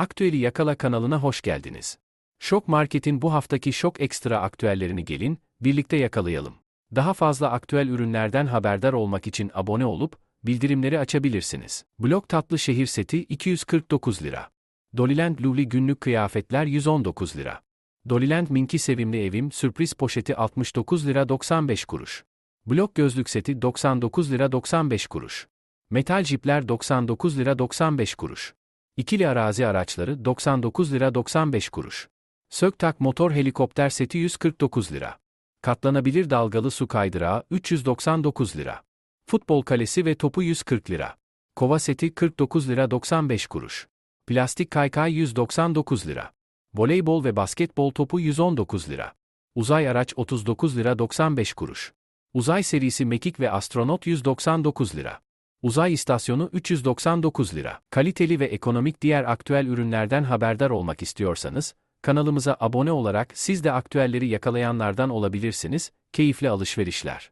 Aktüeli Yakala kanalına hoş geldiniz. Şok Market'in bu haftaki şok ekstra aktüellerini gelin, birlikte yakalayalım. Daha fazla aktüel ürünlerden haberdar olmak için abone olup, bildirimleri açabilirsiniz. Blok tatlı şehir seti 249 lira. Doliland Luli günlük kıyafetler 119 lira. Doliland Minki Sevimli Evim sürpriz poşeti 69 lira 95 kuruş. Blok gözlük seti 99 lira 95 kuruş. Metal jipler 99 lira 95 kuruş. İkili arazi araçları 99 lira 95 kuruş. Söktak motor helikopter seti 149 lira. Katlanabilir dalgalı su kaydırağı 399 lira. Futbol kalesi ve topu 140 lira. Kova seti 49 lira 95 kuruş. Plastik kaykay 199 lira. Voleybol ve basketbol topu 119 lira. Uzay araç 39 lira 95 kuruş. Uzay serisi mekik ve astronot 199 lira. Uzay istasyonu 399 lira. Kaliteli ve ekonomik diğer aktüel ürünlerden haberdar olmak istiyorsanız, kanalımıza abone olarak siz de aktüelleri yakalayanlardan olabilirsiniz, keyifli alışverişler.